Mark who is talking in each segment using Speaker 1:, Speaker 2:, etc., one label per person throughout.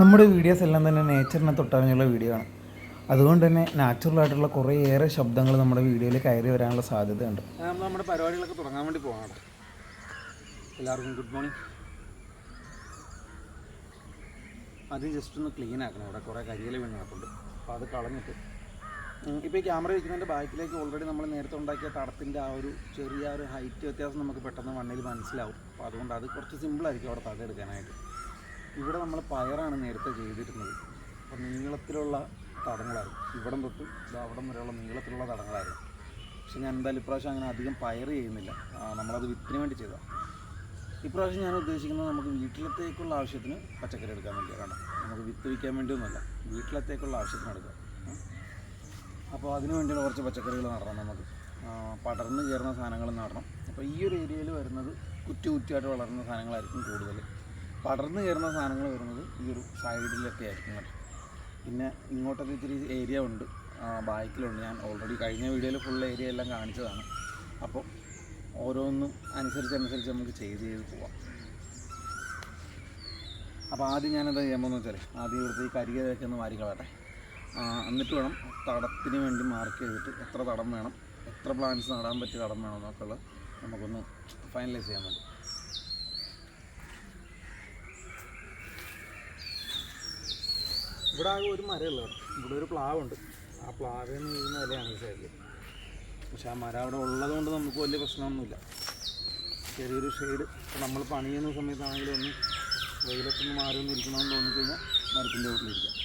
Speaker 1: നമ്മുടെ വീഡിയോസ് എല്ലാം തന്നെ നേച്ചറിനെ തൊട്ടറിഞ്ഞുള്ള വീഡിയോ ആണ് അതുകൊണ്ട് തന്നെ ആയിട്ടുള്ള കുറേയേറെ ശബ്ദങ്ങൾ നമ്മുടെ വീഡിയോയിൽ കയറി വരാനുള്ള സാധ്യതയുണ്ട് നമ്മൾ നമ്മുടെ പരിപാടികളൊക്കെ തുടങ്ങാൻ വേണ്ടി പോകണം എല്ലാവർക്കും ഗുഡ് മോർണിംഗ് ആദ്യം ജസ്റ്റ് ഒന്ന് ക്ലീൻ ആക്കണം ഇവിടെ കുറേ കരിയിൽ വീണ് നടക്കുന്നുണ്ട് അപ്പോൾ അത് കളഞ്ഞിട്ട് ഇപ്പോൾ ഈ ക്യാമറ വയ്ക്കുന്നതിൻ്റെ ബാക്കിലേക്ക് ഓൾറെഡി നമ്മൾ നേരത്തെ ഉണ്ടാക്കിയ തടത്തിൻ്റെ ആ ഒരു ചെറിയ ഒരു ഹൈറ്റ് വ്യത്യാസം നമുക്ക് പെട്ടെന്ന് മണ്ണിൽ മനസ്സിലാവും അപ്പോൾ അതുകൊണ്ട് അത് കുറച്ച് സിമ്പിളായിരിക്കും അവിടെ തടയെടുക്കാനായിട്ട് ഇവിടെ നമ്മൾ പയറാണ് നേരത്തെ ചെയ്തിരുന്നത് അപ്പോൾ നീളത്തിലുള്ള തടങ്ങളായിരുന്നു ഇവിടം തൊട്ട് അവിടം വരെയുള്ള നീളത്തിലുള്ള തടങ്ങളായിരുന്നു പക്ഷെ ഞാൻ എന്തായാലും ഇപ്രാവശ്യം അങ്ങനെ അധികം പയർ ചെയ്യുന്നില്ല നമ്മളത് വിത്തിന് വേണ്ടി ചെയ്താൽ ഇപ്രാവശ്യം ഞാൻ ഉദ്ദേശിക്കുന്നത് നമുക്ക് വീട്ടിലത്തേക്കുള്ള ആവശ്യത്തിന് പച്ചക്കറി എടുക്കാൻ വേണ്ടിയാണ് നമുക്ക് വിത്ത് വിൽക്കാൻ വേണ്ടിയൊന്നുമല്ല വീട്ടിലത്തേക്കുള്ള ആവശ്യത്തിന് എടുക്കുക അപ്പോൾ അതിന് വേണ്ടിയുള്ള കുറച്ച് പച്ചക്കറികൾ നടണം നമുക്ക് പടർന്നു കയറുന്ന സാധനങ്ങൾ നടണം അപ്പോൾ ഈ ഒരു ഏരിയയിൽ വരുന്നത് കുറ്റി കുറ്റിയായിട്ട് വളരുന്ന സാധനങ്ങളായിരിക്കും കൂടുതൽ പടർന്നു കയറുന്ന സാധനങ്ങൾ വരുന്നത് ഈ ഒരു സൈഡിലൊക്കെ ആയിരിക്കും പിന്നെ ഇങ്ങോട്ടൊക്കെ ഇത്തിരി ഏരിയ ഉണ്ട് ബാക്കിലുണ്ട് ഞാൻ ഓൾറെഡി കഴിഞ്ഞ വീഡിയോയിൽ ഫുൾ ഏരിയ എല്ലാം കാണിച്ചതാണ് അപ്പോൾ ഓരോന്നും അനുസരിച്ചനുസരിച്ച് നമുക്ക് ചെയ്ത് ചെയ്ത് പോവാം അപ്പോൾ ആദ്യം ഞാൻ എന്താ ചെയ്യാൻ പോകുന്നത് വെച്ചാൽ ആദ്യം ഇവിടുത്തെ ഈ കരികരയൊക്കെ ഒന്ന് വാരി കളയട്ടെ എന്നിട്ട് വേണം തടത്തിന് വേണ്ടി മാർക്ക് ചെയ്തിട്ട് എത്ര തടം വേണം എത്ര പ്ലാന്റ്സ് നടാൻ പറ്റിയ തടം വേണം എന്നൊക്കെ ഉള്ളത് നമുക്കൊന്ന് ഫൈനലൈസ് ചെയ്യാൻ വേണ്ടി ഇവിടെ ആകെ ഒരു മരമല്ല ഇവിടെ ഒരു പ്ലാവുണ്ട് ആ പ്ലാവിൽ നിന്ന് വീഴുന്ന വിലയാണ് ഈ സൈഡിൽ പക്ഷേ ആ മരം അവിടെ ഉള്ളതുകൊണ്ട് നമുക്ക് വലിയ പ്രശ്നമൊന്നുമില്ല ചെറിയൊരു ഷെയ്ഡ് നമ്മൾ പണിയുന്ന സമയത്താണെങ്കിലും ഒന്ന് വെയിലത്തൊന്ന് മാറി ഒന്ന് ഇരിക്കണമെന്ന് തോന്നിക്കഴിഞ്ഞാൽ മരത്തിൻ്റെ വീട്ടിലിരിക്കാം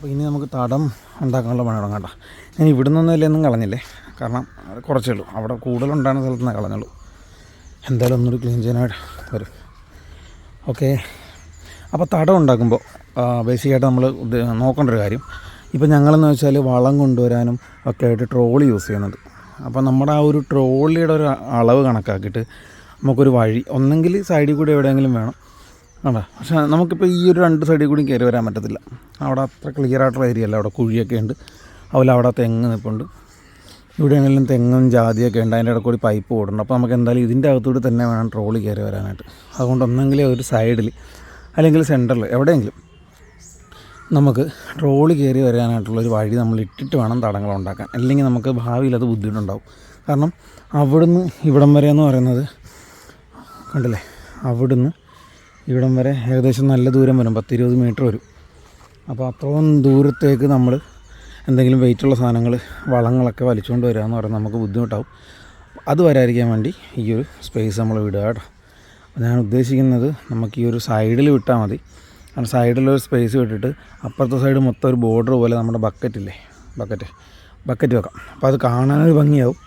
Speaker 1: അപ്പോൾ ഇനി നമുക്ക് തടം ഉണ്ടാക്കാനുള്ള പണി തുടങ്ങാം കേട്ടോ ഞാൻ ഇവിടെ നിന്നൊന്നും കളഞ്ഞില്ലേ കാരണം കുറച്ചേ ഉള്ളൂ അവിടെ കൂടുതലുണ്ടാകുന്ന സ്ഥലത്ത് നിന്ന് കളഞ്ഞുള്ളൂ എന്തായാലും ഒന്നുകൂടി ക്ലീൻ ചെയ്യാനായിട്ട് വരും ഓക്കെ അപ്പോൾ തടം ഉണ്ടാക്കുമ്പോൾ ബേസിക്കായിട്ട് നമ്മൾ നോക്കേണ്ട ഒരു കാര്യം ഇപ്പോൾ ഞങ്ങളെന്ന് വെച്ചാൽ വളം കൊണ്ടുവരാനും ഒക്കെ ആയിട്ട് ട്രോളി യൂസ് ചെയ്യുന്നത് അപ്പോൾ നമ്മുടെ ആ ഒരു ട്രോളിയുടെ ഒരു അളവ് കണക്കാക്കിയിട്ട് നമുക്കൊരു വഴി ഒന്നെങ്കിൽ സൈഡിൽ കൂടി എവിടെയെങ്കിലും വേണം ആണോ പക്ഷേ നമുക്കിപ്പോൾ ഈ ഒരു രണ്ട് സൈഡിൽ കൂടി കയറി വരാൻ പറ്റത്തില്ല അവിടെ അത്ര ക്ലിയർ ആയിട്ടുള്ള ഏരിയ അല്ല അവിടെ കുഴിയൊക്കെ ഉണ്ട് അതുപോലെ അവിടെ തെങ്ങ് നിൽപ്പുണ്ട് ഇവിടെയാണെങ്കിലും തെങ്ങും ജാതിയൊക്കെ ഉണ്ട് അതിൻ്റെ കൂടി പൈപ്പ് ഓടുന്നുണ്ട് അപ്പോൾ നമുക്ക് എന്തായാലും ഇതിൻ്റെ അകത്തൂടി തന്നെ വേണം ട്രോളി കയറി വരാനായിട്ട് അതുകൊണ്ട് ഒന്നെങ്കിലും ഒരു സൈഡിൽ അല്ലെങ്കിൽ സെൻറ്ററിൽ എവിടെയെങ്കിലും നമുക്ക് ട്രോളി കയറി വരാനായിട്ടുള്ളൊരു ഒരു വഴി നമ്മൾ ഇട്ടിട്ട് വേണം തടങ്ങൾ ഉണ്ടാക്കാൻ അല്ലെങ്കിൽ നമുക്ക് ഭാവിയിൽ അത് ബുദ്ധിമുട്ടുണ്ടാവും കാരണം അവിടുന്ന് ഇവിടം വരെ എന്ന് പറയുന്നത് കണ്ടില്ലേ അവിടുന്ന് ഇവിടം വരെ ഏകദേശം നല്ല ദൂരം വരും പത്തിരുപത് മീറ്റർ വരും അപ്പോൾ അത്രയും ദൂരത്തേക്ക് നമ്മൾ എന്തെങ്കിലും വെയിറ്റുള്ള സാധനങ്ങൾ വളങ്ങളൊക്കെ വലിച്ചുകൊണ്ട് വരിക എന്ന് പറയുന്നത് നമുക്ക് ബുദ്ധിമുട്ടാവും അത് വരാതിരിക്കാൻ വേണ്ടി ഈ ഒരു സ്പേസ് നമ്മൾ വിടുക കേട്ടോ ഞാൻ ഉദ്ദേശിക്കുന്നത് നമുക്ക് ഈ ഒരു സൈഡിൽ വിട്ടാൽ മതി കാരണം സൈഡിലൊരു സ്പേസ് വിട്ടിട്ട് അപ്പുറത്തെ സൈഡ് മൊത്തം ഒരു ബോർഡർ പോലെ നമ്മുടെ ബക്കറ്റില്ലേ ബക്കറ്റ് ബക്കറ്റ് വെക്കാം അപ്പോൾ അത് കാണാനൊരു ഭംഗിയാവും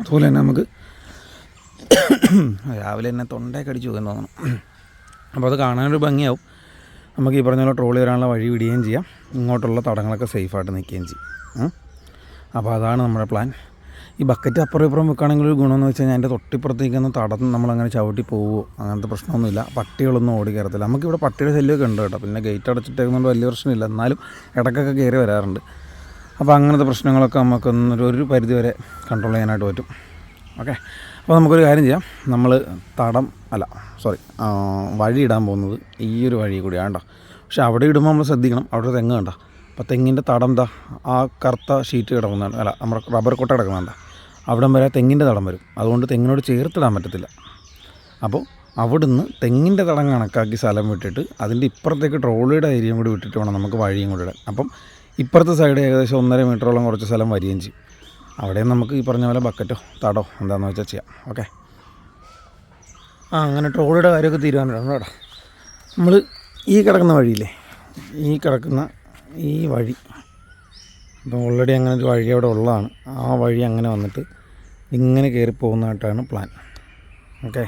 Speaker 1: അതുപോലെ തന്നെ നമുക്ക് രാവിലെ തന്നെ തൊണ്ടയൊക്കെ അടിച്ചു പോകാൻ തോന്നണം അപ്പോൾ അത് കാണാനൊരു ഭംഗിയാവും നമുക്ക് ഈ പറഞ്ഞ പോലെ ട്രോളി വരാനുള്ള വഴി വിടുകയും ചെയ്യാം ഇങ്ങോട്ടുള്ള തടങ്ങളൊക്കെ സേഫായിട്ട് നിൽക്കുകയും ചെയ്യും അപ്പോൾ അതാണ് നമ്മുടെ പ്ലാൻ ഈ ബക്കറ്റ് അപ്പുറം ഇപ്പുറം വെക്കുകയാണെങ്കിൽ ഒരു ഗുണമെന്ന് വെച്ചാൽ ഞാൻ എൻ്റെ തൊട്ടിപ്പുറത്ത് നിൽക്കുന്ന തടത്ത് നമ്മളങ്ങനെ ചവിട്ടി പോവുമോ അങ്ങനത്തെ പ്രശ്നമൊന്നുമില്ല പട്ടികളൊന്നും ഓടി കയറത്തില്ല നമുക്കിവിടെ പട്ടിയുടെ ശല്യമൊക്കെ ഉണ്ട് കേട്ടോ പിന്നെ ഗേറ്റ് അടച്ചിട്ടേക്കുന്നതുകൊണ്ട് വലിയ പ്രശ്നമില്ല എന്നാലും ഇടക്കൊക്കെ കയറി വരാറുണ്ട് അപ്പോൾ അങ്ങനത്തെ പ്രശ്നങ്ങളൊക്കെ നമുക്കൊന്നൊരു ഒരു പരിധി വരെ കൺട്രോൾ ചെയ്യാനായിട്ട് പറ്റും ഓക്കെ അപ്പോൾ നമുക്കൊരു കാര്യം ചെയ്യാം നമ്മൾ തടം അല്ല സോറി വഴി ഇടാൻ പോകുന്നത് ഈ ഒരു വഴി കൂടിയാണ് കേട്ടോ പക്ഷേ അവിടെ ഇടുമ്പോൾ നമ്മൾ ശ്രദ്ധിക്കണം അവിടെ തെങ്ങ് കണ്ട അപ്പോൾ തെങ്ങിൻ്റെ തടം എന്താ ആ കറുത്ത ഷീറ്റ് കിടക്കുന്നതാണ് അല്ല നമ്മുടെ റബ്ബർ കൊട്ട കിടക്കുന്നതാണ് അവിടം വരെ തെങ്ങിൻ്റെ തടം വരും അതുകൊണ്ട് തെങ്ങിനോട് ചേർത്തിടാൻ പറ്റത്തില്ല അപ്പോൾ അവിടുന്ന് തെങ്ങിൻ്റെ തടം കണക്കാക്കി സ്ഥലം വിട്ടിട്ട് അതിൻ്റെ ഇപ്പുറത്തേക്ക് ട്രോളിയുടെ ഏരിയയും കൂടി വിട്ടിട്ട് വേണം നമുക്ക് വഴിയും കൂടി ഇടാൻ അപ്പം ഇപ്പുറത്തെ സൈഡ് ഏകദേശം ഒന്നര മീറ്ററോളം കുറച്ച് സ്ഥലം വരികയും ചെയ്യും അവിടെ നമുക്ക് ഈ പറഞ്ഞ പോലെ ബക്കറ്റോ തടോ എന്താണെന്ന് വെച്ചാൽ ചെയ്യാം ഓക്കെ ആ അങ്ങനെ ട്രോളിയുടെ കാര്യമൊക്കെ തീരുമാനമാണ് കേട്ടോ നമ്മൾ ഈ കിടക്കുന്ന വഴിയില്ലേ ഈ കിടക്കുന്ന ഈ വഴി ഇപ്പം ഓൾറെഡി അങ്ങനെ ഒരു വഴി അവിടെ ഉള്ളതാണ് ആ വഴി അങ്ങനെ വന്നിട്ട് ഇങ്ങനെ കയറി പോകുന്നതായിട്ടാണ് പ്ലാൻ ഓക്കെ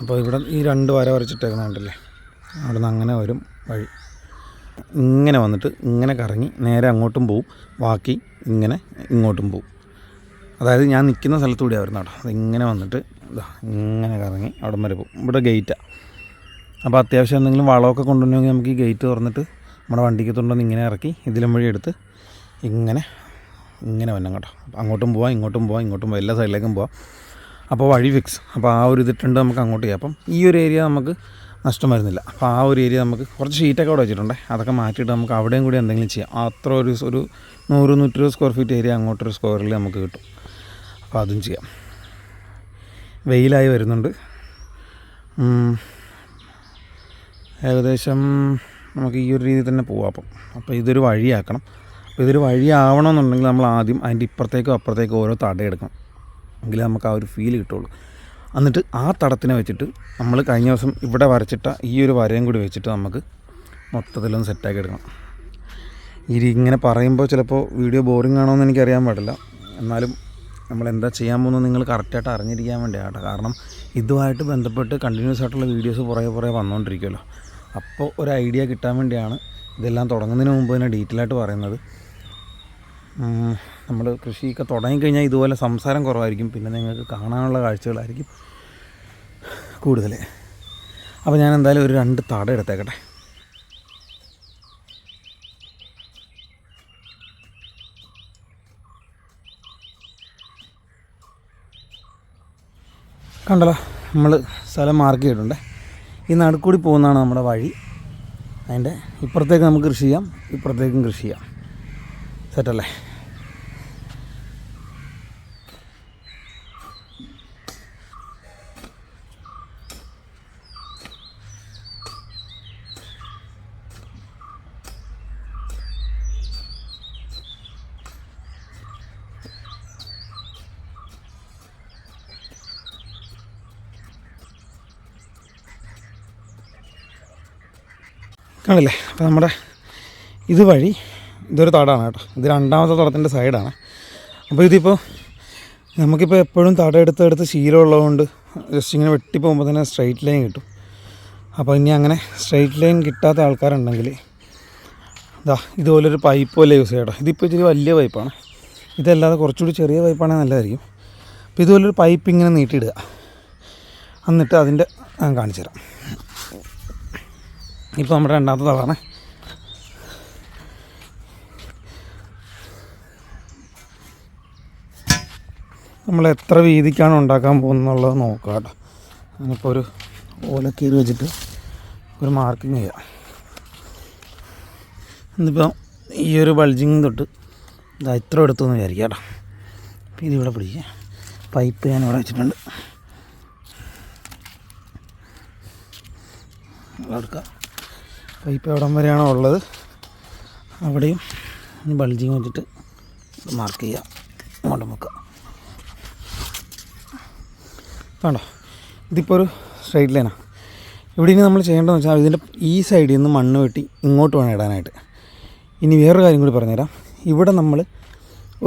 Speaker 1: അപ്പോൾ ഇവിടെ ഈ രണ്ട് വര വരച്ചിട്ടേക്കുന്നുണ്ടല്ലേ അവിടെ നിന്ന് അങ്ങനെ വരും വഴി ഇങ്ങനെ വന്നിട്ട് ഇങ്ങനെ കറങ്ങി നേരെ അങ്ങോട്ടും പോവും ബാക്കി ഇങ്ങനെ ഇങ്ങോട്ടും പോവും അതായത് ഞാൻ നിൽക്കുന്ന സ്ഥലത്ത് കൂടി ആയിരുന്നു അത് അതിങ്ങനെ വന്നിട്ട് ഇതാ ഇങ്ങനെ കറങ്ങി അവിടെ വരെ പോകും ഇവിടെ ഗേറ്റാണ് അപ്പോൾ അത്യാവശ്യം എന്തെങ്കിലും വളമൊക്കെ കൊണ്ടുവന്നെങ്കിൽ നമുക്ക് ഈ ഗേറ്റ് തുറന്നിട്ട് നമ്മുടെ വണ്ടിക്ക് തൊണ്ടൊന്ന് ഇങ്ങനെ ഇറക്കി ഇതിലും വഴി എടുത്ത് ഇങ്ങനെ ഇങ്ങനെ വന്നാൽ കേട്ടോ അങ്ങോട്ടും പോവാം ഇങ്ങോട്ടും പോവാം ഇങ്ങോട്ടും പോവാം എല്ലാ സൈഡിലേക്കും പോവാം അപ്പോൾ വഴി ഫിക്സ് അപ്പോൾ ആ ഒരു ഇതിട്ടുണ്ട് നമുക്ക് അങ്ങോട്ട് ചെയ്യാം അപ്പം ഈ ഒരു ഏരിയ നമുക്ക് നഷ്ടം വരുന്നില്ല അപ്പോൾ ആ ഒരു ഏരിയ നമുക്ക് കുറച്ച് ഷീറ്റൊക്കെ അവിടെ വെച്ചിട്ടുണ്ട് അതൊക്കെ മാറ്റിയിട്ട് നമുക്ക് അവിടെയും കൂടി എന്തെങ്കിലും ചെയ്യാം അത്ര ഒരു ഒരു നൂറ് ഇരുപത് സ്ക്വയർ ഫീറ്റ് ഏരിയ അങ്ങോട്ടൊരു സ്ക്വയറിൽ നമുക്ക് കിട്ടും അപ്പോൾ അതും ചെയ്യാം വെയിലായി വരുന്നുണ്ട് ഏകദേശം നമുക്ക് ഈ ഒരു രീതിയിൽ തന്നെ പോവാം അപ്പം അപ്പോൾ ഇതൊരു വഴിയാക്കണം അപ്പോൾ ഇതൊരു വഴിയാവണമെന്നുണ്ടെങ്കിൽ നമ്മൾ ആദ്യം അതിൻ്റെ ഇപ്പുറത്തേക്കും അപ്പുറത്തേക്കും ഓരോ തടയെടുക്കണം എങ്കിലേ നമുക്ക് ആ ഒരു ഫീൽ കിട്ടുള്ളൂ എന്നിട്ട് ആ തടത്തിനെ വെച്ചിട്ട് നമ്മൾ കഴിഞ്ഞ ദിവസം ഇവിടെ വരച്ചിട്ട ഈ ഒരു വരയും കൂടി വെച്ചിട്ട് നമുക്ക് മൊത്തത്തിലൊന്ന് സെറ്റാക്കി എടുക്കണം ഇത് ഇങ്ങനെ പറയുമ്പോൾ ചിലപ്പോൾ വീഡിയോ ബോറിംഗ് ആണോയെന്ന് എനിക്കറിയാൻ പാടില്ല എന്നാലും നമ്മൾ എന്താ ചെയ്യാൻ പോകുന്നത് നിങ്ങൾ കറക്റ്റായിട്ട് അറിഞ്ഞിരിക്കാൻ വേണ്ടിയാണ് കാരണം ഇതുമായിട്ട് ബന്ധപ്പെട്ട് കണ്ടിന്യൂസ് ആയിട്ടുള്ള വീഡിയോസ് കുറേ കുറേ വന്നുകൊണ്ടിരിക്കുമല്ലോ അപ്പോൾ ഒരു ഐഡിയ കിട്ടാൻ വേണ്ടിയാണ് ഇതെല്ലാം തുടങ്ങുന്നതിന് മുമ്പ് തന്നെ ഡീറ്റെയിൽ ആയിട്ട് പറയുന്നത് നമ്മൾ കൃഷിയൊക്കെ തുടങ്ങിക്കഴിഞ്ഞാൽ ഇതുപോലെ സംസാരം കുറവായിരിക്കും പിന്നെ നിങ്ങൾക്ക് കാണാനുള്ള കാഴ്ചകളായിരിക്കും കൂടുതൽ അപ്പോൾ ഞാൻ എന്തായാലും ഒരു രണ്ട് തട എടുത്തേക്കട്ടെ കണ്ടല്ലോ നമ്മൾ സ്ഥലം മാർക്ക് ചെയ്തിട്ടുണ്ട് ഈ നടുക്കൂടി പോകുന്നതാണ് നമ്മുടെ വഴി അതിൻ്റെ ഇപ്പുറത്തേക്ക് നമുക്ക് കൃഷി ചെയ്യാം ഇപ്പുറത്തേക്കും കൃഷി ചെയ്യാം സെറ്റല്ലേ ആണല്ലേ അപ്പോൾ നമ്മുടെ ഇതുവഴി ഇതൊരു തടാണ് കേട്ടോ ഇത് രണ്ടാമത്തെ തടത്തിൻ്റെ സൈഡാണ് അപ്പോൾ ഇതിപ്പോൾ നമുക്കിപ്പോൾ എപ്പോഴും തട എടുത്ത് എടുത്ത് ശീലമുള്ളതുകൊണ്ട് ജസ്റ്റ് ഇങ്ങനെ വെട്ടി പോകുമ്പോൾ തന്നെ സ്ട്രൈറ്റ് ലൈൻ കിട്ടും അപ്പോൾ ഇനി അങ്ങനെ സ്ട്രൈറ്റ് ലൈൻ കിട്ടാത്ത ആൾക്കാരുണ്ടെങ്കിൽ ഇതാ ഇതുപോലൊരു പൈപ്പ് പോലെ യൂസ് ചെയ്യട്ടോ ഇതിപ്പോൾ ഇച്ചിരി വലിയ പൈപ്പാണ് ഇതല്ലാതെ കുറച്ചുകൂടി ചെറിയ പൈപ്പാണെങ്കിൽ നല്ലതായിരിക്കും അപ്പോൾ ഇതുപോലൊരു പൈപ്പ് ഇങ്ങനെ നീട്ടിയിടുക എന്നിട്ട് അതിൻ്റെ കാണിച്ചു തരാം ഇപ്പോൾ നമ്മുടെ രണ്ടാമത്തെ തളാണ് നമ്മൾ എത്ര വീതിക്കാണ് ഉണ്ടാക്കാൻ പോകുന്നുള്ളത് നോക്കാം കേട്ടോ അതിനിപ്പോൾ ഒരു ഓലക്കീര് വെച്ചിട്ട് ഒരു മാർക്കിങ് ചെയ്യാം ഇന്നിപ്പോൾ ഈ ഒരു ബൾജിങ് തൊട്ട് ഇതാ ഇത്ര എടുത്തു എന്ന് വിചാരിക്കാം കേട്ടോ അപ്പോൾ ഇതിവിടെ പിടിക്കുക പൈപ്പ് ഞാൻ ഇവിടെ വെച്ചിട്ടുണ്ട് എടുക്കാം പൈപ്പ് എവിടം വരെയാണോ ഉള്ളത് അവിടെയും ബൾജിങ് വെച്ചിട്ട് മാർക്ക് ചെയ്യാം അങ്ങോട്ട് നോക്കാം വേണ്ട ഇതിപ്പോൾ ഒരു സ്ട്രൈറ്റ് ലൈനാണ് ഇവിടെ ഇനി നമ്മൾ ചെയ്യേണ്ടതെന്ന് വെച്ചാൽ ഇതിൻ്റെ ഈ സൈഡിൽ നിന്ന് മണ്ണ് വെട്ടി ഇങ്ങോട്ട് വേണം ഇടാനായിട്ട് ഇനി വേറൊരു കാര്യം കൂടി പറഞ്ഞുതരാം ഇവിടെ നമ്മൾ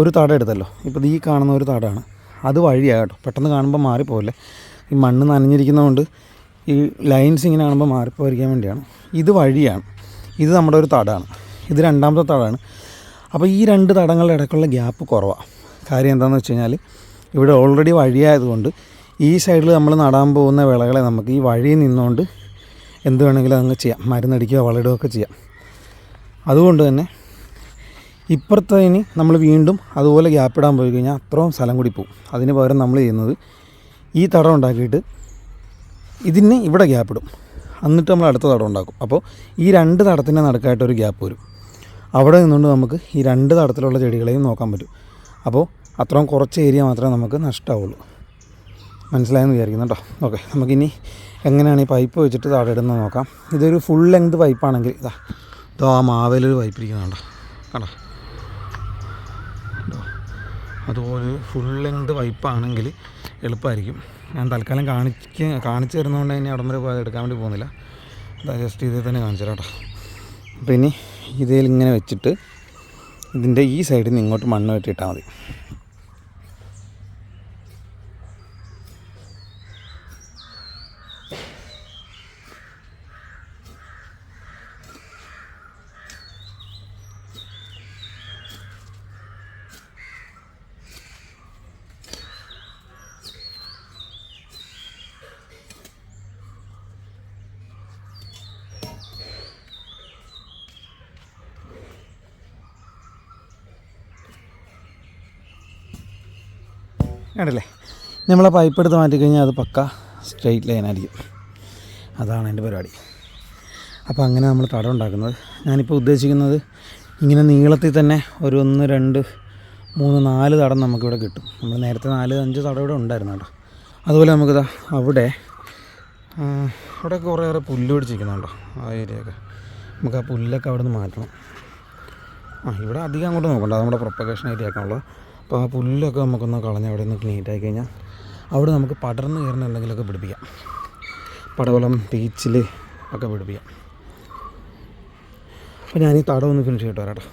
Speaker 1: ഒരു തട എടുത്തല്ലോ ഇപ്പോൾ ഈ കാണുന്ന ഒരു തടാണ് അത് വഴിയാണ് കേട്ടോ പെട്ടെന്ന് കാണുമ്പോൾ മാറിപ്പോകല്ലേ ഈ മണ്ണ് നനഞ്ഞിരിക്കുന്നതുകൊണ്ട് ഈ ലൈൻസ് ഇങ്ങനെ കാണുമ്പോൾ മാറിപ്പോയിരിക്കാൻ വേണ്ടിയാണ് ഇത് വഴിയാണ് ഇത് നമ്മുടെ ഒരു തടാണ് ഇത് രണ്ടാമത്തെ തടാണ് അപ്പോൾ ഈ രണ്ട് തടങ്ങളുടെ ഇടയ്ക്കുള്ള ഗ്യാപ്പ് കുറവാണ് കാര്യം എന്താണെന്ന് വെച്ച് കഴിഞ്ഞാൽ ഇവിടെ ഓൾറെഡി വഴിയായതുകൊണ്ട് ഈ സൈഡിൽ നമ്മൾ നടാൻ പോകുന്ന വിളകളെ നമുക്ക് ഈ വഴിയിൽ നിന്നുകൊണ്ട് എന്ത് വേണമെങ്കിലും അങ്ങ് ചെയ്യാം മരുന്നടിക്കുക വളരിടുകയോ ഒക്കെ ചെയ്യാം അതുകൊണ്ട് തന്നെ ഇപ്പുറത്തതിന് നമ്മൾ വീണ്ടും അതുപോലെ ഗ്യാപ്പ് ഇടാൻ പോയി കഴിഞ്ഞാൽ അത്രയും സ്ഥലം കൂടി പോകും അതിന് പകരം നമ്മൾ ചെയ്യുന്നത് ഈ തടം ഉണ്ടാക്കിയിട്ട് ഇതിന് ഇവിടെ ഗ്യാപ്പ് ഇടും എന്നിട്ട് നമ്മൾ അടുത്ത തടം ഉണ്ടാക്കും അപ്പോൾ ഈ രണ്ട് തടത്തിൻ്റെ നടുക്കായിട്ടൊരു ഗ്യാപ്പ് വരും അവിടെ നിന്നുകൊണ്ട് നമുക്ക് ഈ രണ്ട് തടത്തിലുള്ള ചെടികളെയും നോക്കാൻ പറ്റും അപ്പോൾ അത്രയും കുറച്ച് ഏരിയ മാത്രമേ നമുക്ക് നഷ്ടമാവുള്ളൂ മനസ്സിലായെന്ന് വിചാരിക്കുന്നു കേട്ടോ ഓക്കെ നമുക്കിനി എങ്ങനെയാണ് ഈ പൈപ്പ് വെച്ചിട്ട് താഴെ ഇടുന്നത് നോക്കാം ഇതൊരു ഫുൾ ലെങ്ത് പൈപ്പാണെങ്കിൽ ഇതാ ഇതോ ആ മാവേലൊരു പൈപ്പ് ഇരിക്കുന്നുണ്ടോ കണ്ടോ അതുപോലെ ഫുൾ ലെങ്ത് പൈപ്പാണെങ്കിൽ എളുപ്പമായിരിക്കും ഞാൻ തൽക്കാലം കാണിക്ക് കാണിച്ചു തരുന്നതുകൊണ്ട് ഇനി അവിടം വരെ പോയത് എടുക്കാൻ വേണ്ടി പോകുന്നില്ല അതാ ജസ്റ്റ് ഇതിൽ തന്നെ കാണിച്ചു കേട്ടോ അപ്പോൾ ഇനി ഇതിൽ ഇങ്ങനെ വെച്ചിട്ട് ഇതിൻ്റെ ഈ സൈഡിൽ നിന്ന് ഇങ്ങോട്ട് മണ്ണ് വെട്ടിയിട്ടാൽ മതി കണ്ടില്ലേ നമ്മളെ പൈപ്പ് എടുത്ത് കഴിഞ്ഞാൽ അത് പക്ക സ്ട്രെയിറ്റ് ആയിരിക്കും അതാണ് എൻ്റെ പരിപാടി അപ്പോൾ അങ്ങനെ നമ്മൾ തടം ഉണ്ടാക്കുന്നത് ഞാനിപ്പോൾ ഉദ്ദേശിക്കുന്നത് ഇങ്ങനെ നീളത്തിൽ തന്നെ ഒരു ഒന്ന് രണ്ട് മൂന്ന് നാല് തടം നമുക്കിവിടെ കിട്ടും നമ്മൾ നേരത്തെ നാല് അഞ്ച് തടം ഇവിടെ ഉണ്ടായിരുന്നു കേട്ടോ അതുപോലെ നമുക്കിതാ അവിടെ അവിടെ കുറേ കുറേ പുല്ല് പിടിച്ചിരിക്കുന്നുണ്ടോ ആ ഏരിയയൊക്കെ നമുക്ക് ആ പുല്ലൊക്കെ അവിടെ നിന്ന് മാറ്റണം ആ ഇവിടെ അധികം അങ്ങോട്ട് നോക്കണ്ട നമ്മുടെ പ്രൊപ്പഗേഷൻ ഏരിയ ഒക്കെ ഉള്ളത് അപ്പോൾ ആ പുല്ലൊക്കെ നമുക്കൊന്ന് കളഞ്ഞ് അവിടെ നിന്ന് ആയി കഴിഞ്ഞാൽ അവിടെ നമുക്ക് പടർന്ന് കയറുന്ന എന്തെങ്കിലുമൊക്കെ പിടിപ്പിക്കാം പടവളം പീച്ചിൽ ഒക്കെ പിടിപ്പിക്കാം അപ്പോൾ ഞാൻ ഈ തടം ഒന്ന് ഫിനിഷ് ചെയ്തിട്ട് വരാം കേട്ടോ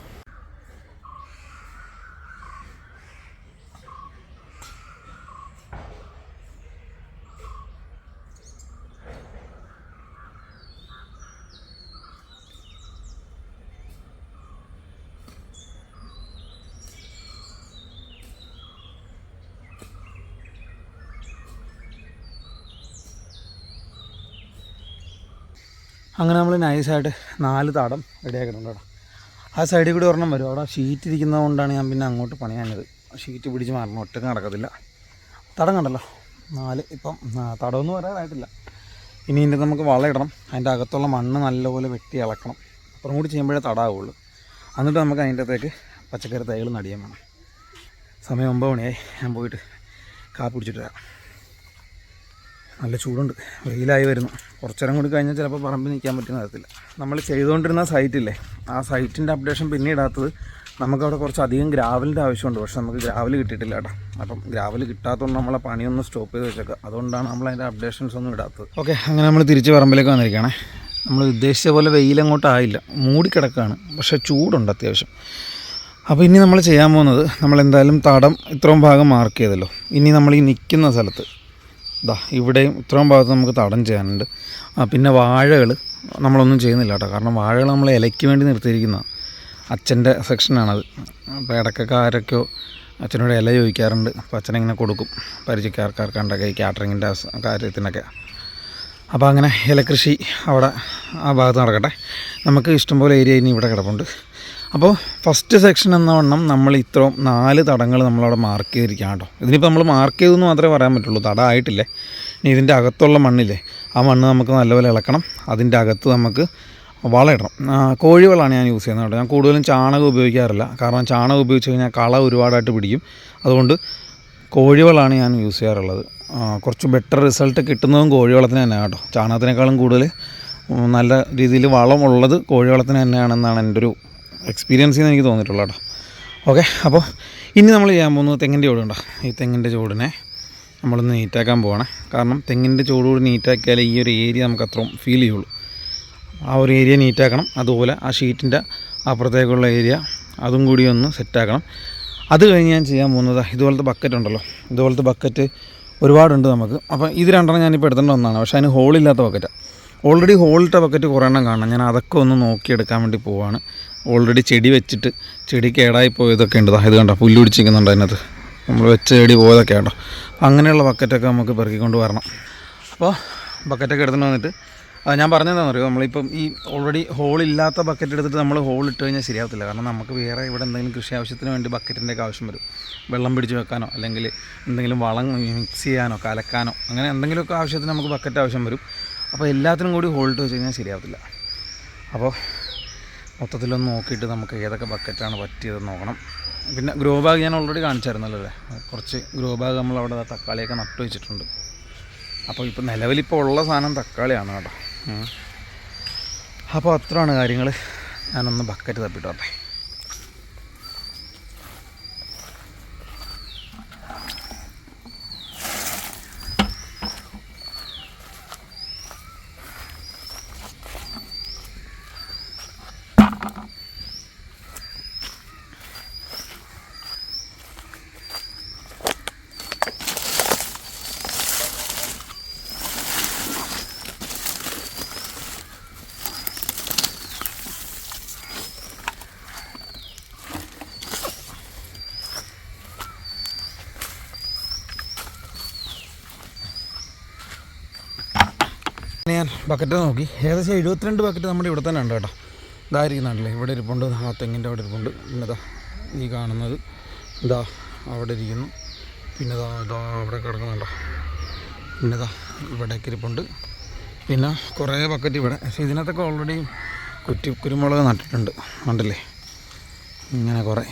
Speaker 1: അങ്ങനെ നമ്മൾ നൈസായിട്ട് നാല് താടം റെഡിയാക്കിയിട്ടുണ്ട് കേട്ടോ ആ സൈഡിൽ കൂടി ഒരെണ്ണം വരും അവിടെ ഷീറ്റ് ഇരിക്കുന്നത് കൊണ്ടാണ് ഞാൻ പിന്നെ അങ്ങോട്ട് പണിയാനത് ഷീറ്റ് പിടിച്ച് മാറണം ഒറ്റക്ക് നടക്കത്തില്ല തടം കണ്ടല്ലോ നാല് ഇപ്പം തടമൊന്നും വരാനായിട്ടില്ല ഇനി ഇതിൻ്റെ നമുക്ക് വളയിടണം അതിൻ്റെ അകത്തുള്ള മണ്ണ് നല്ലപോലെ വെട്ടി ഇളക്കണം അപ്പുറം കൂടി ചെയ്യുമ്പോഴേ തടാവുള്ളൂ എന്നിട്ട് നമുക്ക് അതിൻ്റെ അകത്തേക്ക് പച്ചക്കറി തൈകൾ നടിയാൻ വേണം സമയം ഒമ്പത് മണിയായി ഞാൻ പോയിട്ട് കാപ്പി കുടിച്ചിട്ട് വരാം നല്ല ചൂടുണ്ട് വെയിലായി വരുന്നു കുറച്ചേരം കൂടി കഴിഞ്ഞാൽ ചിലപ്പോൾ പറമ്പിൽ നിൽക്കാൻ പറ്റുന്ന തരത്തില്ല നമ്മൾ ചെയ്തുകൊണ്ടിരുന്ന സൈറ്റില്ലേ ആ സൈറ്റിൻ്റെ അപ്ഡേഷൻ പിന്നെ ഇടാത്തത് നമുക്കവിടെ കുറച്ച് അധികം ഗ്രാവലിൻ്റെ ആവശ്യമുണ്ട് പക്ഷെ നമുക്ക് ഗ്രാവൽ കിട്ടിയിട്ടില്ല കേട്ടോ അപ്പം ഗ്രാവൽ കിട്ടാത്തതുകൊണ്ട് നമ്മളെ പണിയൊന്ന് സ്റ്റോപ്പ് ചെയ്ത് വെച്ചേക്കുക അതുകൊണ്ടാണ് നമ്മൾ അതിൻ്റെ അപ്ഡേഷൻസ് ഒന്നും ഇടാത്തത് ഓക്കെ അങ്ങനെ നമ്മൾ തിരിച്ച് പറമ്പിലേക്ക് വന്നിരിക്കുകയാണേ നമ്മൾ ഉദ്ദേശിച്ച പോലെ വെയിലങ്ങോട്ടായില്ല മൂടിക്കിടക്കുകയാണ് പക്ഷെ ചൂടുണ്ട് അത്യാവശ്യം അപ്പോൾ ഇനി നമ്മൾ ചെയ്യാൻ പോകുന്നത് നമ്മൾ എന്തായാലും തടം ഇത്രയും ഭാഗം മാർക്ക് ചെയ്തല്ലോ ഇനി നമ്മൾ ഈ നിൽക്കുന്ന സ്ഥലത്ത് ഇതാ ഇവിടെയും ഇത്രയും ഭാഗത്ത് നമുക്ക് തടം ചെയ്യാനുണ്ട് പിന്നെ വാഴകൾ നമ്മളൊന്നും ചെയ്യുന്നില്ല കേട്ടോ കാരണം വാഴകൾ നമ്മൾ ഇലയ്ക്ക് വേണ്ടി നിർത്തിയിരിക്കുന്ന അച്ഛൻ്റെ സെക്ഷനാണത് അപ്പോൾ ഇടയ്ക്കൊക്കെ അച്ഛനോട് ഇല ചോദിക്കാറുണ്ട് അപ്പോൾ അച്ഛനിങ്ങനെ കൊടുക്കും പരിചയക്കാർക്കാർക്കാണ്ടൊക്കെ ഈ കാറ്ററിങ്ങിൻ്റെ കാര്യത്തിനൊക്കെ അപ്പോൾ അങ്ങനെ ഇലകൃഷി അവിടെ ആ ഭാഗത്ത് നടക്കട്ടെ നമുക്ക് ഇഷ്ടംപോലെ ഏരിയ ഇനി ഇവിടെ കിടപ്പുണ്ട് അപ്പോൾ ഫസ്റ്റ് സെക്ഷൻ എന്ന വണ്ണം നമ്മൾ ഇത്രയും നാല് തടങ്ങൾ നമ്മളവിടെ മാർക്ക് ചെയ്തിരിക്കുക കേട്ടോ ഇതിനിപ്പോൾ നമ്മൾ മാർക്ക് ചെയ്തെന്ന് മാത്രമേ പറയാൻ പറ്റുള്ളൂ തട ആയിട്ടില്ലേ ഇനി ഇതിൻ്റെ അകത്തുള്ള മണ്ണില്ലേ ആ മണ്ണ് നമുക്ക് നല്ലപോലെ ഇളക്കണം അതിൻ്റെ അകത്ത് നമുക്ക് വളയിടണം കോഴിവളമാണ് ഞാൻ യൂസ് ചെയ്യുന്നത് ഞാൻ കൂടുതലും ചാണകം ഉപയോഗിക്കാറില്ല കാരണം ചാണകം ഉപയോഗിച്ച് കഴിഞ്ഞാൽ കള ഒരുപാടായിട്ട് പിടിക്കും അതുകൊണ്ട് കോഴിവളമാണ് ഞാൻ യൂസ് ചെയ്യാറുള്ളത് കുറച്ച് ബെറ്റർ റിസൾട്ട് കിട്ടുന്നതും കോഴിവളത്തിന് തന്നെയാണ് കേട്ടോ ചാണകത്തിനേക്കാളും കൂടുതൽ നല്ല രീതിയിൽ വളമുള്ളത് കോഴിവളത്തിന് തന്നെയാണെന്നാണ് എൻ്റെ ഒരു എക്സ്പീരിയൻസ് ചെയ്യുന്ന എനിക്ക് തോന്നിയിട്ടുള്ളൂ കേട്ടോ ഓക്കെ അപ്പോൾ ഇനി നമ്മൾ ചെയ്യാൻ പോകുന്നത് തെങ്ങിൻ്റെ ചൂടുണ്ടോ ഈ തെങ്ങിൻ്റെ ചൂടിനെ നമ്മളൊന്ന് നീറ്റാക്കാൻ പോവാണ് കാരണം തെങ്ങിൻ്റെ ചൂടോട് നീറ്റാക്കിയാലേ ഈ ഒരു ഏരിയ നമുക്ക് അത്രയും ഫീൽ ചെയ്യുള്ളൂ ആ ഒരു ഏരിയ നീറ്റാക്കണം അതുപോലെ ആ ഷീറ്റിൻ്റെ അപ്പുറത്തേക്കുള്ള ഏരിയ അതും കൂടി ഒന്ന് സെറ്റാക്കണം അത് കഴിഞ്ഞ് ഞാൻ ചെയ്യാൻ പോകുന്നത് ഇതുപോലത്തെ ബക്കറ്റ് ഉണ്ടല്ലോ ഇതുപോലത്തെ ബക്കറ്റ് ഒരുപാടുണ്ട് നമുക്ക് അപ്പോൾ ഇത് രണ്ടെണ്ണം ഞാനിപ്പോൾ എടുത്തേണ്ട ഒന്നാണ് പക്ഷേ അതിന് ഹോളില്ലാത്ത ബക്കറ്റാണ് ഓൾറെഡി ഹോളിട്ട ബക്കറ്റ് കുറേ എണ്ണം കാണാം ഞാൻ അതൊക്കെ ഒന്ന് നോക്കിയെടുക്കാൻ വേണ്ടി പോവാണ് ഓൾറെഡി ചെടി വെച്ചിട്ട് ചെടി കേടായി പോയതൊക്കെ ഉണ്ട് ഇത് കണ്ടോ പുല്ല് പിടിച്ചിരിക്കുന്നുണ്ട് അതിനകത്ത് നമ്മൾ വെച്ച ചെടി പോയതൊക്കെ കണ്ടോ അങ്ങനെയുള്ള ബക്കറ്റൊക്കെ നമുക്ക് പെറുക്കിക്കൊണ്ട് വരണം അപ്പോൾ ബക്കറ്റൊക്കെ എടുത്തിട്ട് വന്നിട്ട് ഞാൻ പറഞ്ഞതെന്താണെന്ന് അറിയുമോ നമ്മളിപ്പം ഈ ഓൾറെഡി ഹോളില്ലാത്ത ബക്കറ്റ് എടുത്തിട്ട് നമ്മൾ ഹോൾ ഇട്ട് കഴിഞ്ഞാൽ ശരിയാവത്തില്ല കാരണം നമുക്ക് വേറെ ഇവിടെ എന്തെങ്കിലും കൃഷി ആവശ്യത്തിന് വേണ്ടി ബക്കറ്റിൻ്റെ ഒക്കെ ആവശ്യം വരും വെള്ളം പിടിച്ച് വെക്കാനോ അല്ലെങ്കിൽ എന്തെങ്കിലും വളം മിക്സ് ചെയ്യാനോ കലക്കാനോ അങ്ങനെ എന്തെങ്കിലുമൊക്കെ ആവശ്യത്തിന് നമുക്ക് ബക്കറ്റ് ആവശ്യം വരും അപ്പോൾ എല്ലാത്തിനും കൂടി ഹോൾഡ് വെച്ച് കഴിഞ്ഞാൽ ശരിയാവത്തില്ല അപ്പോൾ മൊത്തത്തിലൊന്ന് നോക്കിയിട്ട് നമുക്ക് ഏതൊക്കെ ബക്കറ്റാണ് പറ്റിയതെന്ന് നോക്കണം പിന്നെ ഗ്രോ ബാഗ് ഞാൻ ഓൾറെഡി കാണിച്ചായിരുന്നല്ലോ കുറച്ച് ഗ്രോ ബാഗ് നമ്മൾ അവിടെ തക്കാളിയൊക്കെ നട്ടു വെച്ചിട്ടുണ്ട് അപ്പോൾ ഇപ്പോൾ നിലവിലിപ്പോൾ ഉള്ള സാധനം തക്കാളിയാണ് കേട്ടോ അപ്പോൾ അത്രയാണ് കാര്യങ്ങൾ ഞാനൊന്ന് ബക്കറ്റ് തപ്പിട്ടോട്ടെ ഞാൻ ബക്കറ്റ് നോക്കി ഏകദേശം എഴുപത്തിരണ്ട് ബക്കറ്റ് നമ്മുടെ ഇവിടെ തന്നെ ഉണ്ട് കേട്ടോ ഇതായിരിക്കുന്നുണ്ടല്ലേ ഇവിടെ ഇരിപ്പുണ്ട് ആ തെങ്ങിൻ്റെ അവിടെ ഇരിപ്പുണ്ട് പിന്നെതാ ഈ കാണുന്നത് ഇതാ അവിടെ ഇരിക്കുന്നു പിന്നെ ഇതാ ഇതാ അവിടെ കിടക്കുന്നുണ്ടോ പിന്നെ ഇതാ ഇവിടേക്ക് ഇരിപ്പുണ്ട് പിന്നെ കുറേ ബക്കറ്റ് ഇവിടെ പക്ഷേ ഇതിനകത്തൊക്കെ ഓൾറെഡി കുറ്റി കുരുമുളക് നട്ടിട്ടുണ്ട് ഉണ്ടല്ലേ ഇങ്ങനെ കുറേ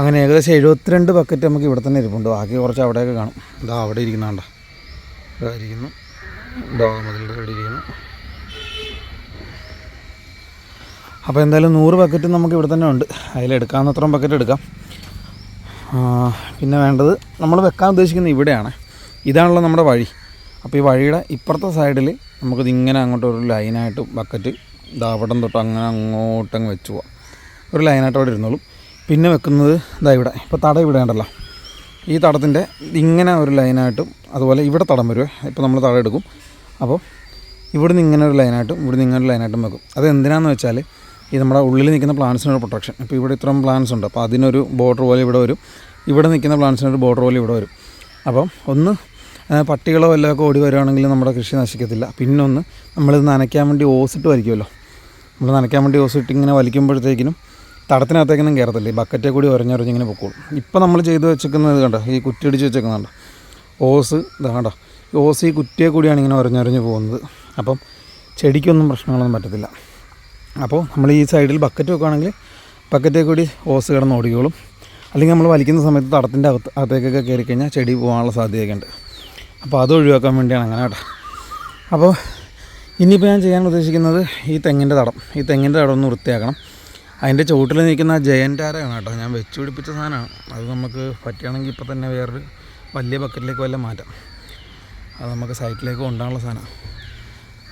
Speaker 1: അങ്ങനെ ഏകദേശം എഴുപത്തിരണ്ട് ബക്കറ്റ് നമുക്ക് ഇവിടെ തന്നെ ഇരിപ്പുണ്ട് ബാക്കി കുറച്ച് അവിടെയൊക്കെ കാണും ഇതാ അവിടെ ഇരിക്കുന്നുണ്ടോ ഇതായിരിക്കുന്നു ഇതാ മതിലിൻ്റെ അപ്പോൾ എന്തായാലും നൂറ് ബക്കറ്റ് നമുക്ക് ഇവിടെ തന്നെ ഉണ്ട് അതിലെടുക്കാവുന്ന അത്രയും ബക്കറ്റ് എടുക്കാം പിന്നെ വേണ്ടത് നമ്മൾ വെക്കാൻ ഉദ്ദേശിക്കുന്നത് ഇവിടെയാണ് ഇതാണല്ലോ നമ്മുടെ വഴി അപ്പോൾ ഈ വഴിയുടെ ഇപ്പുറത്തെ സൈഡിൽ നമുക്കിത് ഇങ്ങനെ അങ്ങോട്ട് ഒരു ലൈനായിട്ട് ബക്കറ്റ് ദാവടം തൊട്ട് അങ്ങനെ അങ്ങോട്ടങ്ങ് വെച്ച് പോവാം ഒരു ലൈനായിട്ട് അവിടെ ഇരുന്നോളും പിന്നെ വെക്കുന്നത് ഇതാ ഇവിടെ ഇപ്പോൾ തട ഇവിടെ ഉണ്ടല്ലോ ഈ തടത്തിൻ്റെ ഇങ്ങനെ ഒരു ലൈനായിട്ടും അതുപോലെ ഇവിടെ തടം വരുമേ ഇപ്പോൾ നമ്മൾ തട എടുക്കും അപ്പോൾ ഇവിടുന്ന് ഇങ്ങനെ ഒരു ലൈനായിട്ടും ഇവിടുന്ന് ഇങ്ങനെ ഒരു ലൈനായിട്ടും വെക്കും അത് എന്തിനാണെന്ന് വെച്ചാൽ ഈ നമ്മുടെ ഉള്ളിൽ നിൽക്കുന്ന പ്ലാന്റ്സിനൊരു പ്രൊട്ടക്ഷൻ ഇപ്പോൾ ഇവിടെ ഇത്രയും പ്ലാന്റ്സ് ഉണ്ട് അപ്പോൾ അതിനൊരു ബോർഡർ പോലെ ഇവിടെ വരും ഇവിടെ നിൽക്കുന്ന പ്ലാന്റ്സിനൊരു ബോർഡർ പോലെ ഇവിടെ വരും അപ്പം ഒന്ന് പട്ടികളോ ഒക്കെ ഓടി വരുവാണെങ്കിൽ നമ്മുടെ കൃഷി നശിക്കത്തില്ല പിന്നെ ഒന്ന് നമ്മളിത് നനയ്ക്കാൻ വേണ്ടി ഓസിട്ട് വലിക്കുമല്ലോ നമ്മൾ നനയ്ക്കാൻ വേണ്ടി ഓസിട്ട് ഇങ്ങനെ വലിക്കുമ്പോഴത്തേക്കിനും തടത്തിനകത്തേക്കൊന്നും കയറത്തില്ല ഈ ബക്കറ്റേ കൂടി ഉരഞ്ഞുരഞ്ഞിങ്ങനെ പൊക്കോളും ഇപ്പം നമ്മൾ ചെയ്തു വെച്ചിരിക്കുന്നത് കണ്ടോ ഈ കുറ്റിയടിച്ച് വെച്ചേക്കുന്നുണ്ടോ ഓസ് ഇതാ കണ്ടോ ഓസി കുറ്റിയെ കൂടിയാണ് ഇങ്ങനെ ഉരഞ്ഞുരഞ്ഞ് പോകുന്നത് അപ്പം ചെടിക്കൊന്നും പ്രശ്നങ്ങളൊന്നും പറ്റത്തില്ല അപ്പോൾ നമ്മൾ ഈ സൈഡിൽ ബക്കറ്റ് വെക്കുകയാണെങ്കിൽ ബക്കറ്റേ കൂടി ഓസ് കിടന്ന് ഓടിക്കോളും അല്ലെങ്കിൽ നമ്മൾ വലിക്കുന്ന സമയത്ത് തടത്തിൻ്റെ അകത്ത് അകത്തേക്കൊക്കെ കയറി കഴിഞ്ഞാൽ ചെടി പോകാനുള്ള സാധ്യതയൊക്കെ ഉണ്ട് അപ്പോൾ അത് ഒഴിവാക്കാൻ വേണ്ടിയാണ് അങ്ങനെ കേട്ടോ അപ്പോൾ ഇനിയിപ്പോൾ ഞാൻ ചെയ്യാൻ ഉദ്ദേശിക്കുന്നത് ഈ തെങ്ങിൻ്റെ തടം ഈ തെങ്ങിൻ്റെ തടം ഒന്ന് വൃത്തിയാക്കണം അതിൻ്റെ ചുവട്ടിൽ നിൽക്കുന്ന ജയൻറ്റാരയാണ് കേട്ടോ ഞാൻ വെച്ചുപിടിപ്പിച്ച സാധനമാണ് അത് നമുക്ക് പറ്റുകയാണെങ്കിൽ ഇപ്പോൾ തന്നെ വേറൊരു വലിയ ബക്കറ്റിലേക്ക് വല്ല മാറ്റാം അത് നമുക്ക് സൈറ്റിലേക്ക് കൊണ്ടുപോകാനുള്ള സാധനമാണ്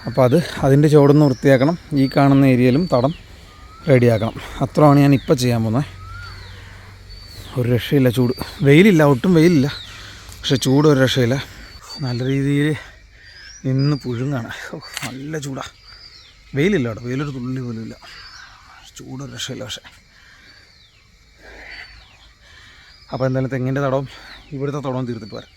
Speaker 1: അപ്പോൾ അത് അതിൻ്റെ ചുവടൊന്ന് വൃത്തിയാക്കണം ഈ കാണുന്ന ഏരിയയിലും തടം റെഡിയാക്കണം അത്രയാണ് ഞാൻ ഇപ്പോൾ ചെയ്യാൻ പോകുന്നത് ഒരു രക്ഷയില്ല ചൂട് വെയിലില്ല ഒട്ടും വെയിലില്ല പക്ഷെ ചൂട് ഒരു രക്ഷയില്ല നല്ല രീതിയിൽ നിന്ന് പുഴുങ്ങാണ് നല്ല ചൂടാണ് വെയിലില്ല കേട്ടോ വെയിലൊരു തുള്ളി പോലും ഇല്ല ചൂട് ഒരു രക്ഷയില്ല പക്ഷേ അപ്പോൾ എന്തായാലും തെങ്ങിൻ്റെ തടവും ഇവിടുത്തെ തടവും തീർത്തിട്ട് വരാം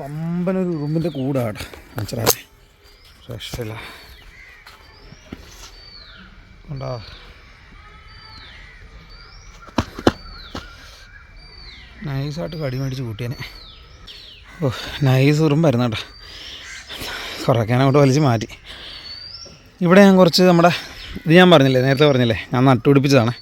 Speaker 1: പമ്പനൊരു റൂമിൻ്റെ കൂടാണ് മനസ്സിലായി രക്ഷയില്ല ഉണ്ടാ നൈസായിട്ട് കടി മേടിച്ച് കൂട്ടിയനെ ഓ നൈസ് ഉറുമ്പായിരുന്നു കേട്ടോ കുറേക്കാനെ അങ്ങോട്ട് വലിച്ച് മാറ്റി ഇവിടെ ഞാൻ കുറച്ച് നമ്മുടെ ഇത് ഞാൻ പറഞ്ഞില്ലേ നേരത്തെ പറഞ്ഞില്ലേ ഞാൻ നട്ടുപിടിപ്പിച്ചതാണ്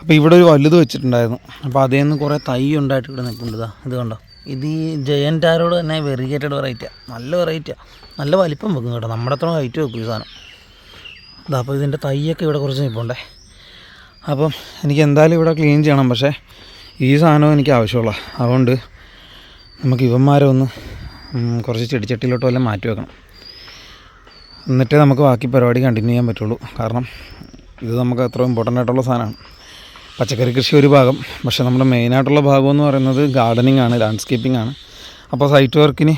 Speaker 1: അപ്പോൾ ഇവിടെ ഒരു വലുത് വെച്ചിട്ടുണ്ടായിരുന്നു അപ്പോൾ അതിൽ നിന്ന് കുറേ തൈ ഉണ്ടായിട്ട് ഇവിടെ നിൽക്കുന്നുണ്ട് ഇത് കണ്ടോ ഇത് ഈ ജയൻ ടാരോട് തന്നെ വെറിയേറ്റഡ് വെറൈറ്റിയാണ് നല്ല വെറൈറ്റിയാണ് നല്ല വലിപ്പം വെക്കും കേട്ടോ നമ്മുടെ അത്ര ഹൈറ്റ് വെക്കും ഈ സാധനം അപ്പോൾ ഇതിൻ്റെ തൈയൊക്കെ ഇവിടെ കുറച്ച് നിൽപ്പുണ്ടേ അപ്പം എനിക്ക് എന്തായാലും ഇവിടെ ക്ലീൻ ചെയ്യണം പക്ഷേ ഈ സാധനവും എനിക്ക് ആവശ്യമുള്ള അതുകൊണ്ട് നമുക്ക് ഇവന്മാരെ ഒന്ന് കുറച്ച് ചെടിച്ചട്ടിയിലോട്ട് വല്ലതും മാറ്റി വെക്കണം എന്നിട്ടേ നമുക്ക് ബാക്കി പരിപാടി കണ്ടിന്യൂ ചെയ്യാൻ പറ്റുള്ളൂ കാരണം ഇത് നമുക്ക് അത്ര ഇമ്പോർട്ടൻ്റ് ആയിട്ടുള്ള സാധനമാണ് പച്ചക്കറി കൃഷി ഒരു ഭാഗം പക്ഷേ നമ്മുടെ മെയിനായിട്ടുള്ള ഭാഗം എന്ന് പറയുന്നത് ഗാർഡനിങ് ആണ് ലാൻഡ്സ്കേപ്പിംഗ് ആണ് അപ്പോൾ സൈറ്റ് വർക്കിന്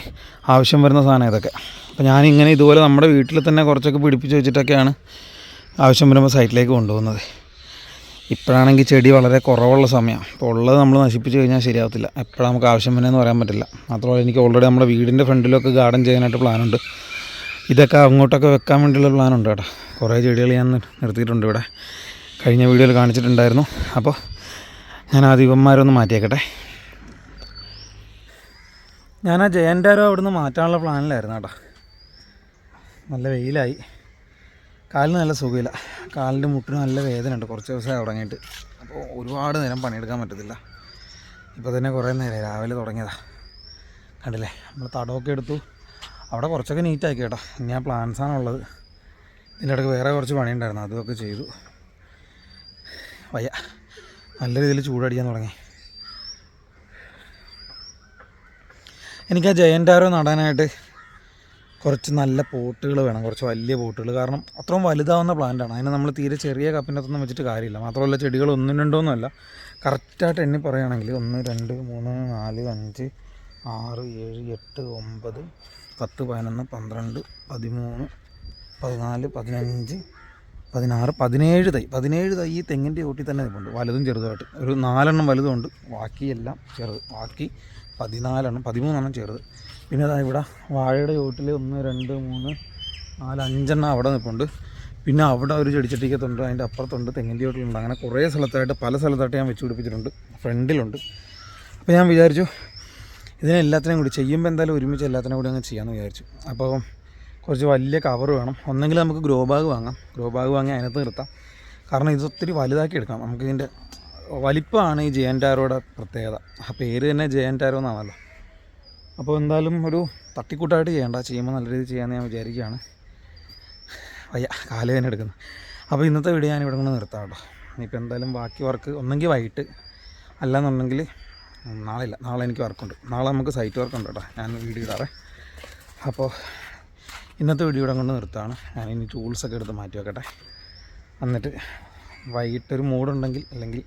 Speaker 1: ആവശ്യം വരുന്ന സാധനം ഇതൊക്കെ അപ്പോൾ ഞാനിങ്ങനെ ഇതുപോലെ നമ്മുടെ വീട്ടിൽ തന്നെ കുറച്ചൊക്കെ പിടിപ്പിച്ച് വെച്ചിട്ടൊക്കെയാണ് ആവശ്യം വരുമ്പോൾ സൈറ്റിലേക്ക് കൊണ്ടുപോകുന്നത് ഇപ്പോഴാണെങ്കിൽ ചെടി വളരെ കുറവുള്ള സമയമാണ് അപ്പോൾ ഉള്ളത് നമ്മൾ നശിപ്പിച്ച് കഴിഞ്ഞാൽ ശരിയാവത്തില്ല എപ്പോഴാണ് നമുക്ക് ആവശ്യം വരുന്നതെന്ന് പറയാൻ പറ്റില്ല മാത്രമല്ല എനിക്ക് ഓൾറെഡി നമ്മുടെ വീടിൻ്റെ ഫ്രണ്ടിലൊക്കെ ഗാർഡൻ ചെയ്യാനായിട്ട് പ്ലാനുണ്ട് ഇതൊക്കെ അങ്ങോട്ടൊക്കെ വെക്കാൻ വേണ്ടിയുള്ള പ്ലാനുണ്ട് കേട്ടോ കുറേ ചെടികൾ ഞാൻ നിർത്തിയിട്ടുണ്ട് ഇവിടെ കഴിഞ്ഞ വീഡിയോയിൽ കാണിച്ചിട്ടുണ്ടായിരുന്നു അപ്പോൾ ഞാൻ ആ ദീപന്മാരൊന്ന് മാറ്റിയേക്കട്ടെ ഞാൻ ആ ജയൻ്റാരോ അവിടുന്ന് മാറ്റാനുള്ള പ്ലാനിലായിരുന്നു കേട്ടോ നല്ല വെയിലായി കാലിന് നല്ല സുഖമില്ല കാലിൻ്റെ മുട്ടിന് നല്ല വേദന ഉണ്ട് കുറച്ച് ദിവസമായി തുടങ്ങിയിട്ട് അപ്പോൾ ഒരുപാട് നേരം പണിയെടുക്കാൻ പറ്റത്തില്ല ഇപ്പോൾ തന്നെ കുറേ നേരം രാവിലെ തുടങ്ങിയതാ കണ്ടില്ലേ നമ്മൾ തടമൊക്കെ എടുത്തു അവിടെ കുറച്ചൊക്കെ നീറ്റാക്കി കേട്ടോ ഇനി ആ പ്ലാൻസാണുള്ളത് ഇതിൻ്റെ ഇടയ്ക്ക് വേറെ കുറച്ച് പണിയുണ്ടായിരുന്നു അതൊക്കെ ചെയ്തു വയ്യ നല്ല രീതിയിൽ ചൂടടിക്കാൻ തുടങ്ങി എനിക്ക് ആ ജയൻ്റാരോ നടാനായിട്ട് കുറച്ച് നല്ല പോട്ടുകൾ വേണം കുറച്ച് വലിയ പോട്ടുകൾ കാരണം അത്രയും വലുതാവുന്ന പ്ലാന്റാണ് അതിന് നമ്മൾ തീരെ ചെറിയ കപ്പിൻ്റെ അകത്തൊന്നും വെച്ചിട്ട് കാര്യമില്ല മാത്രമല്ല ചെടികൾ ഒന്നും രണ്ടോന്നുമല്ല കറക്റ്റായിട്ട് എണ്ണി പറയുകയാണെങ്കിൽ ഒന്ന് രണ്ട് മൂന്ന് നാല് അഞ്ച് ആറ് ഏഴ് എട്ട് ഒമ്പത് പത്ത് പതിനൊന്ന് പന്ത്രണ്ട് പതിമൂന്ന് പതിനാല് പതിനഞ്ച് പതിനാറ് പതിനേഴ് തൈ പതിനേഴ് തൈ ഈ തെങ്ങിൻ്റെ ഊട്ടി തന്നെ നിൽപ്പുണ്ട് വലുതും ചെറുതുമായിട്ട് ഒരു നാലെണ്ണം വലുതുണ്ട് ബാക്കിയെല്ലാം ചെറുത് ബാക്കി പതിനാലെണ്ണം പതിമൂന്നെണ്ണം ചെറുത് പിന്നെ അതാ ഇവിടെ വാഴയുടെ ഊട്ടിൽ ഒന്ന് രണ്ട് മൂന്ന് നാല് അഞ്ചെണ്ണം അവിടെ നിൽപ്പുണ്ട് പിന്നെ അവിടെ ഒരു ചെടിച്ചട്ടിക്കത്തുണ്ട് അതിൻ്റെ അപ്പുറത്തുണ്ട് തെങ്ങിൻ്റെ ഊട്ടിലുണ്ട് അങ്ങനെ കുറേ സ്ഥലത്തായിട്ട് പല സ്ഥലത്തായിട്ട് ഞാൻ വെച്ച് പിടിപ്പിച്ചിട്ടുണ്ട് ഫ്രണ്ടിലുണ്ട് അപ്പോൾ ഞാൻ വിചാരിച്ചു ഇതിനെല്ലാത്തിനെയും കൂടി ചെയ്യുമ്പോൾ എന്തായാലും ഒരുമിച്ച് എല്ലാത്തിനും കൂടി അങ്ങ് ചെയ്യാമെന്ന് വിചാരിച്ചു അപ്പോൾ കുറച്ച് വലിയ കവർ വേണം ഒന്നെങ്കിൽ നമുക്ക് ഗ്രോ ബാഗ് വാങ്ങാം ഗ്രോ ബാഗ് വാങ്ങി അതിനകത്ത് നിർത്താം കാരണം ഇത് ഒത്തിരി വലുതാക്കി എടുക്കണം നമുക്കിതിൻ്റെ വലിപ്പമാണ് ഈ ജയൻ ടാരോയുടെ പ്രത്യേകത ആ പേര് തന്നെ ജയൻ ടാരോ എന്നാണല്ലോ അപ്പോൾ എന്തായാലും ഒരു തട്ടിക്കൂട്ടായിട്ട് ചെയ്യേണ്ട ചെയ്യുമ്പോൾ നല്ല രീതിയിൽ ചെയ്യാമെന്ന് ഞാൻ വിചാരിക്കുകയാണ് വയ്യ കാല് തന്നെ എടുക്കുന്നു അപ്പോൾ ഇന്നത്തെ വീഡിയോ ഞാൻ ഇവിടെ കൊണ്ട് നിർത്താം കേട്ടോ ഇനിയിപ്പോൾ എന്തായാലും ബാക്കി വർക്ക് ഒന്നെങ്കിൽ വൈകിട്ട് അല്ലാന്നുണ്ടെങ്കിൽ നാളെ ഇല്ല നാളെ എനിക്ക് വർക്കുണ്ട് നാളെ നമുക്ക് സൈറ്റ് വർക്കുണ്ട് കേട്ടോ ഞാൻ വീഡിയോ ഇടാറേ അപ്പോൾ ഇന്നത്തെ വീഡിയോ ഇവിടെ കൊണ്ട് നിർത്താണ് ഞാനിനി ടൂൾസൊക്കെ എടുത്ത് മാറ്റി വെക്കട്ടെ എന്നിട്ട് വൈകിട്ടൊരു മൂഡുണ്ടെങ്കിൽ അല്ലെങ്കിൽ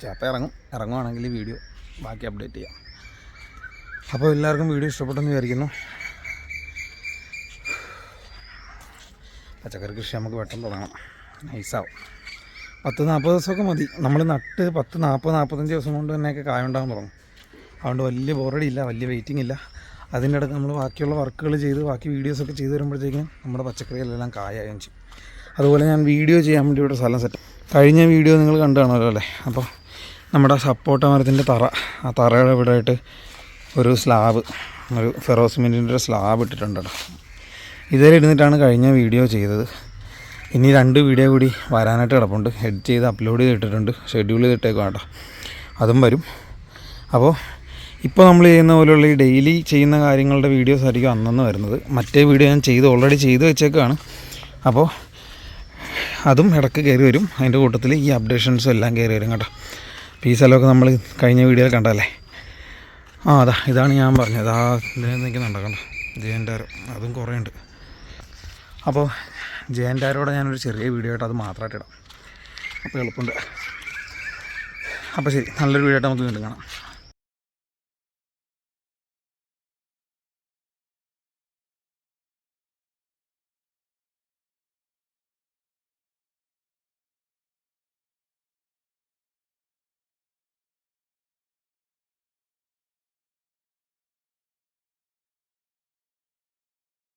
Speaker 1: ചിലപ്പോൾ ഇറങ്ങും ഇറങ്ങുവാണെങ്കിൽ വീഡിയോ ബാക്കി അപ്ഡേറ്റ് ചെയ്യാം അപ്പോൾ എല്ലാവർക്കും വീഡിയോ ഇഷ്ടപ്പെട്ടെന്ന് വിചാരിക്കുന്നു പച്ചക്കറി കൃഷി നമുക്ക് പെട്ടെന്ന് തുടങ്ങണം നൈസാവും പത്ത് നാൽപ്പത് ദിവസമൊക്കെ മതി നമ്മൾ നട്ട് പത്ത് നാൽപ്പത് നാൽപ്പത്തഞ്ച് ദിവസം കൊണ്ട് തന്നെയൊക്കെ കായ ഉണ്ടാകാൻ തുടങ്ങും അതുകൊണ്ട് വലിയ ബോറടിയില്ല വലിയ വെയിറ്റിംഗ് ഇല്ല അതിൻ്റെ ഇടയ്ക്ക് നമ്മൾ ബാക്കിയുള്ള വർക്കുകൾ ചെയ്ത് ബാക്കി വീഡിയോസൊക്കെ ചെയ്ത് വരുമ്പോഴത്തേക്കും നമ്മുടെ പച്ചക്കറികളെല്ലാം കായായും ചെയ്യും അതുപോലെ ഞാൻ വീഡിയോ ചെയ്യാൻ വേണ്ടി ഇവിടെ സ്ഥലം സെറ്റ് കഴിഞ്ഞ വീഡിയോ നിങ്ങൾ കണ്ടു അല്ലേ അപ്പോൾ നമ്മുടെ സപ്പോട്ട മരത്തിൻ്റെ തറ ആ തറയുടെ ഇവിടെ ആയിട്ട് ഒരു സ്ലാബ് ഒരു ഫെറോസിമെൻറ്റിൻ്റെ ഒരു സ്ലാബ് ഇട്ടിട്ടുണ്ട് ഇതിൽ ഇരുന്നിട്ടാണ് കഴിഞ്ഞ വീഡിയോ ചെയ്തത് ഇനി രണ്ട് വീഡിയോ കൂടി വരാനായിട്ട് കിടപ്പുണ്ട് എഡിറ്റ് ചെയ്ത് അപ്ലോഡ് ചെയ്തിട്ടിട്ടുണ്ട് ഷെഡ്യൂൾ ചെയ്തിട്ടേക്കും കേട്ടോ അതും വരും അപ്പോൾ ഇപ്പോൾ നമ്മൾ ചെയ്യുന്ന പോലെയുള്ള ഈ ഡെയിലി ചെയ്യുന്ന കാര്യങ്ങളുടെ വീഡിയോസ് ആയിരിക്കും അന്നന്ന് വരുന്നത് മറ്റേ വീഡിയോ ഞാൻ ചെയ്ത് ഓൾറെഡി ചെയ്ത് വെച്ചേക്കാണ് അപ്പോൾ അതും ഇടക്ക് കയറി വരും അതിൻ്റെ കൂട്ടത്തിൽ ഈ അപ്ഡേഷൻസും എല്ലാം കയറി വരും കേട്ടോ അപ്പോൾ ഈ സ്ഥലമൊക്കെ നമ്മൾ കഴിഞ്ഞ വീഡിയോയിൽ കണ്ടല്ലേ ആ അതാ ഇതാണ് ഞാൻ പറഞ്ഞത് ആ ഇതിനെ നിൽക്കുന്നുണ്ടോ കണ്ടോ ജയൻറ്റാരോ അതും കുറേ ഉണ്ട് അപ്പോൾ ജയൻറ്റാരോടെ ഞാനൊരു ചെറിയ വീഡിയോ ആയിട്ട് അത് മാത്രമായിട്ട് ഇടാം അപ്പോൾ എളുപ്പമുണ്ട് അപ്പോൾ ശരി നല്ലൊരു വീഡിയോ ആയിട്ട് നമുക്ക് വീണ്ടും കാണാം